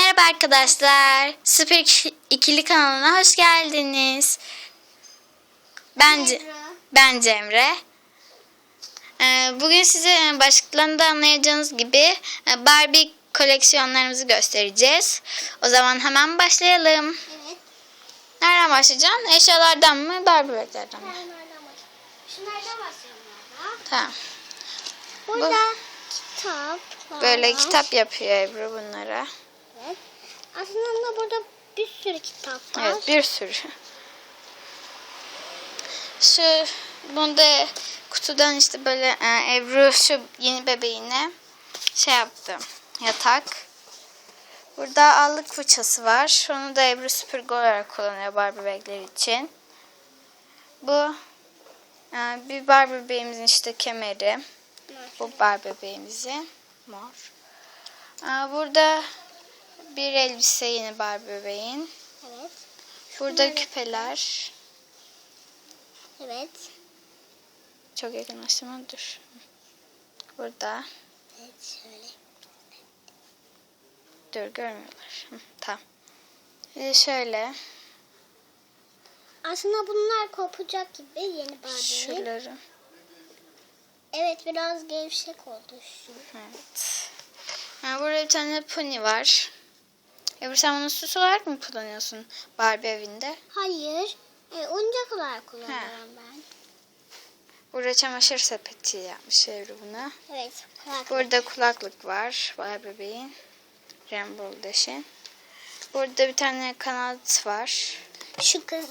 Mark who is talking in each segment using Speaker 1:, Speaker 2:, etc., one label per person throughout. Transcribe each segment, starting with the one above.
Speaker 1: Merhaba arkadaşlar. Süper İki- İkili kanalına hoş geldiniz. Ben, Ce- ben Cemre. Ee, Bugün size başlıklarında anlayacağınız gibi e, Barbie koleksiyonlarımızı göstereceğiz. O zaman hemen başlayalım.
Speaker 2: Evet.
Speaker 1: Nereden başlayacaksın? Eşyalardan mı, Barbie bebeklerden mi?
Speaker 2: Şunlardan başlayalım.
Speaker 1: Tamam.
Speaker 2: Burada kitap var.
Speaker 1: Böyle kitap yapıyor Ebru bunlara.
Speaker 2: Aslında burada bir sürü kitap var.
Speaker 1: Evet bir sürü. Şu bunda kutudan işte böyle e, Ebru şu yeni bebeğine şey yaptı. Yatak. Burada allık fırçası var. Onu da Ebru süpürge olarak kullanıyor Barbie bebekleri için. Bu e, bir Barbie bebeğimizin işte kemeri. Bu Barbie bebeğimizin mor. E, Burada bir elbise yine Barbie bebeğin.
Speaker 2: Evet.
Speaker 1: Burada
Speaker 2: Şunları-
Speaker 1: küpeler.
Speaker 2: Evet.
Speaker 1: Çok yakınlaştırma dur. Burada.
Speaker 2: Evet şöyle.
Speaker 1: Dur görmüyorlar. Hı, tamam. Bir de şöyle.
Speaker 2: Aslında bunlar kopacak gibi yeni Barbie'nin.
Speaker 1: Şuraları.
Speaker 2: Evet biraz gevşek oldu şu.
Speaker 1: Evet. Ha, burada bir tane pony var. Ebru sen bunu süs olarak mı kullanıyorsun Barbie evinde?
Speaker 2: Hayır. E, oyuncak olarak kullanıyorum ben.
Speaker 1: Burada çamaşır sepeti yapmış Ebru buna.
Speaker 2: Evet. kulak-
Speaker 1: Burada kulaklık var Barbie bebeğin. Rainbow Dash'in. Burada bir tane kanat var.
Speaker 2: Şu kız.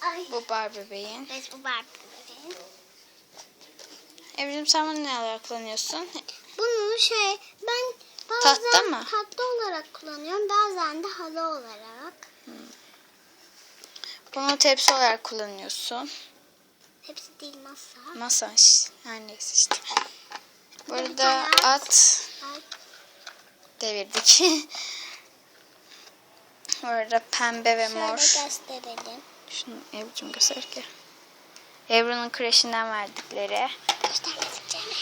Speaker 2: Ay.
Speaker 1: Bu Barbie bebeğin.
Speaker 2: Evet bu Barbie bebeğin.
Speaker 1: Ebru'cum sen bunu ne olarak kullanıyorsun?
Speaker 2: Bunu şey ben bazen
Speaker 1: Tahta mı?
Speaker 2: tatlı olarak kullanıyorum. Bazen de halı olarak.
Speaker 1: Bunu tepsi olarak kullanıyorsun.
Speaker 2: Hepsi değil masa.
Speaker 1: Masaj. Her neyse işte. Burada
Speaker 2: at.
Speaker 1: at devirdik. Orada pembe ve
Speaker 2: Şöyle
Speaker 1: mor.
Speaker 2: gösterelim.
Speaker 1: Şunu Ebru'cum göster ki. Ebru'nun kreşinden verdikleri.
Speaker 2: Göstermedikçe mi?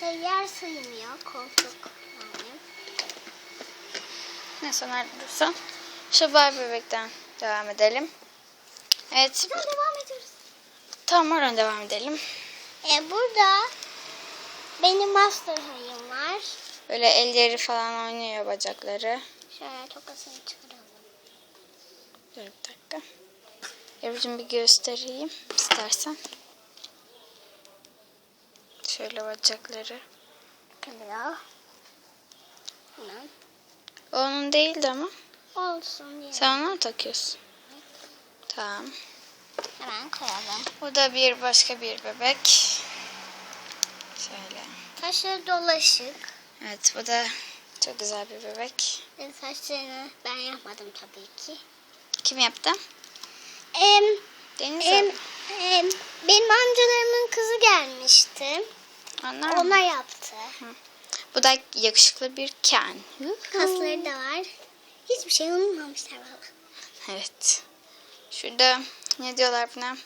Speaker 2: Şey yer sığmıyor. Koltuk yani.
Speaker 1: Neyse nerede. Şu Barbie bebekten devam edelim. Evet.
Speaker 2: Buradan devam ediyoruz.
Speaker 1: Tamam oradan devam edelim.
Speaker 2: E, burada benim master hayım var.
Speaker 1: Böyle elleri falan oynuyor bacakları.
Speaker 2: Şöyle tokasını çıkaralım.
Speaker 1: Dur bir dakika. Ebru'cum bir göstereyim istersen. Şöyle bacakları.
Speaker 2: Geliyor. Hemen.
Speaker 1: Onun değildi ama.
Speaker 2: Olsun diye.
Speaker 1: Sen onu mu takıyorsun? Tamam.
Speaker 2: Hemen koyalım.
Speaker 1: Bu da bir başka bir bebek. Şöyle.
Speaker 2: Saçları dolaşık.
Speaker 1: Evet bu da çok güzel bir bebek.
Speaker 2: E, Saçlarını ben yapmadım tabii ki.
Speaker 1: Kim yaptı?
Speaker 2: Em,
Speaker 1: Deniz
Speaker 2: em,
Speaker 1: abi.
Speaker 2: em, benim amcalarımın kızı gelmişti.
Speaker 1: Onlar mı?
Speaker 2: Ona yaptı.
Speaker 1: Bu da yakışıklı bir Ken.
Speaker 2: Kasları da var. Hiçbir şey unutmamışlar valla.
Speaker 1: Evet. Şurada ne diyorlar buna?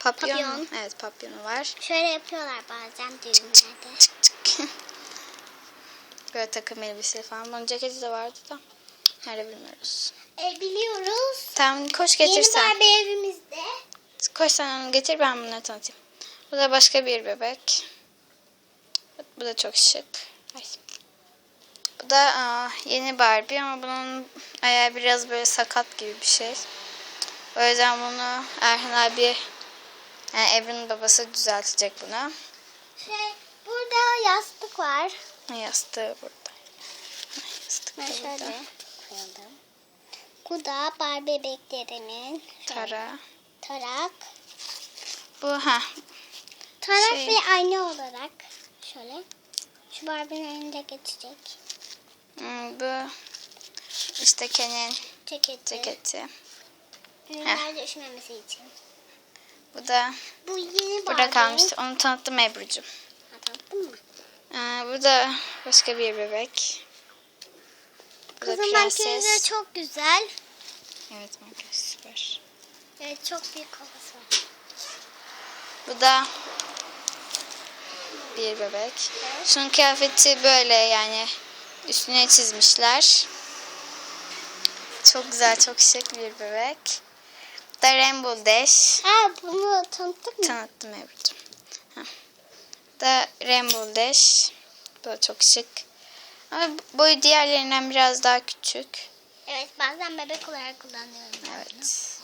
Speaker 1: Papyon. mu?
Speaker 2: Papyon.
Speaker 1: Evet papyonu var.
Speaker 2: Şöyle yapıyorlar bazen düğünlerde.
Speaker 1: Böyle takım elbise falan. Bunun ceketi de vardı da. Nerede bilmiyoruz.
Speaker 2: E, biliyoruz.
Speaker 1: Tamam koş
Speaker 2: Yeni
Speaker 1: getirsen.
Speaker 2: Barbie evimizde.
Speaker 1: Koş sen onu getir ben bunları tanıtayım. Bu da başka bir bebek. Bu da çok şık. Ay. Bu da aa, yeni Barbie ama bunun ayağı biraz böyle sakat gibi bir şey. O yüzden bunu Erhan abi yani Ebru'nun babası düzeltecek bunu.
Speaker 2: Şey, burada yastık var.
Speaker 1: Yastığı burada. Yastık
Speaker 2: Ben şöyle
Speaker 1: burada.
Speaker 2: koyalım. Bu da Barbie bebeklerimin şöyle,
Speaker 1: Tara.
Speaker 2: tarak.
Speaker 1: Bu ha.
Speaker 2: Tarak
Speaker 1: Şey-
Speaker 2: ve ayna olarak şöyle. Şu Barbie'nin önünde geçecek.
Speaker 1: Hmm, bu işte Ken'in
Speaker 2: Ceketi.
Speaker 1: ceketi.
Speaker 2: Ürünlerde üşümemesi için.
Speaker 1: Bu da
Speaker 2: Bu yeni
Speaker 1: burada
Speaker 2: Barbie.
Speaker 1: kalmıştı. Onu tanıttım Ebru'cum.
Speaker 2: Ha, tanıttın mı?
Speaker 1: Ee, bu da başka bir bebek. Bu da
Speaker 2: Kızın makyajı çok güzel.
Speaker 1: Evet makyaj süper.
Speaker 2: Evet çok büyük kafası var.
Speaker 1: Bu da bir bebek. Şunun kıyafeti böyle yani Üstüne çizmişler. Çok güzel, çok şık bir bebek. Da Rainbow Dash.
Speaker 2: Ha bunu tanıttık mı?
Speaker 1: Tanıttım. Bu Da Rainbow Dash. Bu da çok şık. Ama boyu diğerlerinden biraz daha küçük.
Speaker 2: Evet bazen bebek olarak kullanıyorum.
Speaker 1: Evet.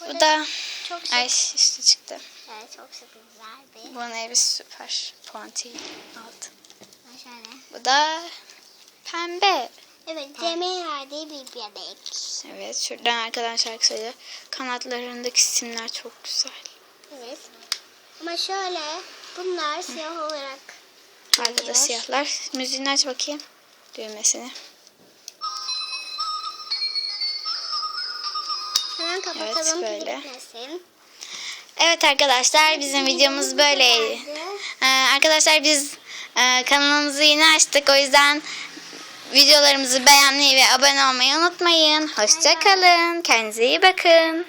Speaker 1: Bu da
Speaker 2: çok şık.
Speaker 1: ay üstü çıktı.
Speaker 2: Evet çok şık güzel bir.
Speaker 1: Bunun elbise süper. Puanti aldı.
Speaker 2: Şöyle.
Speaker 1: Bu da pembe.
Speaker 2: Evet Cemil diye bir bebek.
Speaker 1: Evet şuradan arkadan şarkı söylüyor. Kanatlarındaki simler çok güzel.
Speaker 2: Evet. Ama şöyle bunlar siyah olarak
Speaker 1: Arkada
Speaker 2: geliyor.
Speaker 1: siyahlar. Müziğini aç bakayım. Düğmesini.
Speaker 2: Hemen kapatalım
Speaker 1: Evet, böyle.
Speaker 2: bitmesin.
Speaker 1: Evet arkadaşlar bizim videomuz böyleydi. Ee, arkadaşlar biz e, kanalımızı yeni açtık. O yüzden videolarımızı beğenmeyi ve abone olmayı unutmayın. Hoşçakalın. Kendinize iyi bakın.